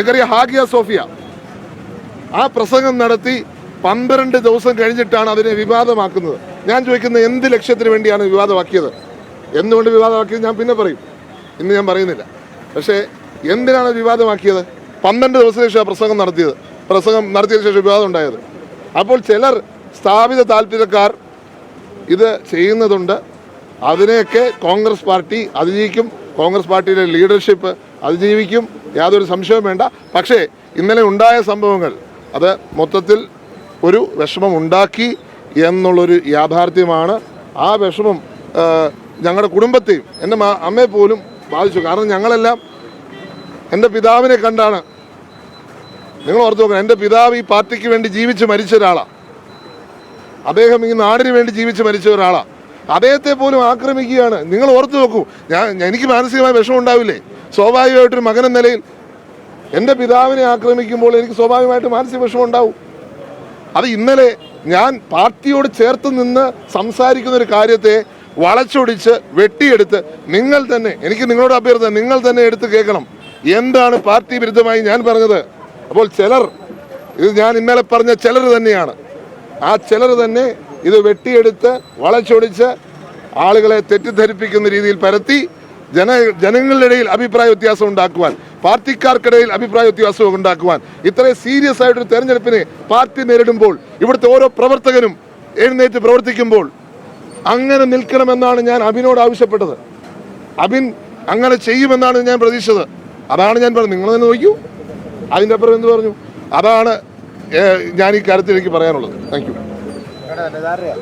നിങ്ങൾക്കറിയാം Hagia Sophia. ആ പ്രസംഗം നടത്തി പന്ത്രണ്ട് ദിവസം കഴിഞ്ഞിട്ടാണ് അതിനെ വിവാദമാക്കുന്നത്. ഞാൻ ചോദിക്കുന്നത് എന്ത് ലക്ഷ്യത്തിന് വേണ്ടിയാണ് വിവാദമാക്കിയത്? എന്തുകൊണ്ട് വിവാദമാക്കിയത് ഞാൻ പിന്നെ പറയും. ഇന്ന് ഞാൻ പറയുന്നില്ല. പക്ഷേ എന്തിനാണ് വിവാദമാക്കിയത്? പന്ത്രണ്ട് ദിവസത്തിന് ശേഷം പ്രസംഗം നടത്തിയത്. പ്രസംഗം നടത്തിയതിനു ശേഷം വിവാദം ഉണ്ടായത്. അപ്പോൾ ചിലർ സ്ഥാപിത താല്പര്യക്കാർ ഇത് ചെയ്യുന്നതുണ്ട്. അതിനെയൊക്കെ കോൺഗ്രസ് പാർട്ടി അതിജീവിക്കും കോൺഗ്രസ് പാർട്ടിയുടെ ലീഡർഷിപ്പ് അതിജീവിക്കും. യാതൊരു സംശയവും വേണ്ട. പക്ഷേ ഇന്നലെ ഉണ്ടായ സംഭവങ്ങൾ അത് മൊത്തത്തിൽ ഒരു വിഷമം ഉണ്ടാക്കി എന്നുള്ളൊരു യാഥാർത്ഥ്യമാണ്. ആ വിഷമം ഞങ്ങളുടെ കുടുംബത്തെയും എന്റെ അമ്മയെ പോലും ബാധിച്ചു. കാരണം ഞങ്ങളെല്ലാം എന്റെ പിതാവിനെ കണ്ടാണ്. നിങ്ങൾ ഓർത്ത് നോക്കണം എന്റെ പിതാവ് ഈ പാർട്ടിക്ക് വേണ്ടി ജീവിച്ച് മരിച്ച ഒരാളാണ് അദ്ദേഹം ഈ നാടിന് വേണ്ടി ജീവിച്ച് മരിച്ച ഒരാളാണ് അദ്ദേഹത്തെ പോലും ആക്രമിക്കുകയാണ്. നിങ്ങൾ ഓർത്തു നോക്കൂ ഞാൻ എനിക്ക് മാനസികമായ വിഷമം ഉണ്ടാവില്ലേ? സ്വാഭാവികമായിട്ടൊരു മകൻ എന്ന നിലയിൽ എന്റെ പിതാവിനെ ആക്രമിക്കുമ്പോൾ എനിക്ക് സ്വാഭാവികമായിട്ട് മാനസിക വിഷമം ഉണ്ടാവും അത് ഇന്നലെ ഞാൻ പാർട്ടിയോട് ചേർത്ത് നിന്ന് സംസാരിക്കുന്ന ഒരു കാര്യത്തെ വളച്ചൊടിച്ച് വെട്ടിയെടുത്ത് നിങ്ങൾ തന്നെ എനിക്ക് നിങ്ങളോട് അഭ്യർത്ഥന നിങ്ങൾ തന്നെ എടുത്ത് കേൾക്കണം. എന്താണ് പാർട്ടി വിരുദ്ധമായി ഞാൻ പറഞ്ഞത്? അപ്പോൾ ചിലർ ഇത് ഞാൻ ഇന്നലെ പറഞ്ഞ ചിലർ തന്നെയാണ്. ആ ചിലർ തന്നെ ഇത് വെട്ടിയെടുത്ത് വളച്ചൊടിച്ച് ആളുകളെ തെറ്റിദ്ധരിപ്പിക്കുന്ന രീതിയിൽ പരത്തി ജന ജനങ്ങളുടെ ഇടയിൽ അഭിപ്രായ വ്യത്യാസം ഉണ്ടാക്കുവാൻ പാർട്ടിക്കാർക്കിടയിൽ അഭിപ്രായ വ്യത്യാസം ഉണ്ടാക്കുവാൻ ഇത്രയും സീരിയസ് ആയിട്ടൊരു തെരഞ്ഞെടുപ്പിനെ പാർട്ടി നേരിടുമ്പോൾ ഇവിടുത്തെ ഓരോ പ്രവർത്തകനും എഴുന്നേറ്റ് പ്രവർത്തിക്കുമ്പോൾ അങ്ങനെ നിൽക്കണമെന്നാണ് ഞാൻ അബിനോട് ആവശ്യപ്പെട്ടത്. അബിൻ അങ്ങനെ ചെയ്യുമെന്നാണ് ഞാൻ പ്രതീക്ഷിച്ചത്. അതാണ് ഞാൻ പറഞ്ഞത്. നിങ്ങൾ തന്നെ നോക്കൂ. അതിന്റെ അപ്പുറം എന്ത് പറഞ്ഞു? അതാണ് ഞാൻ ഈ കാര്യത്തിലേക്ക് പറയാനുള്ളത്. Thank you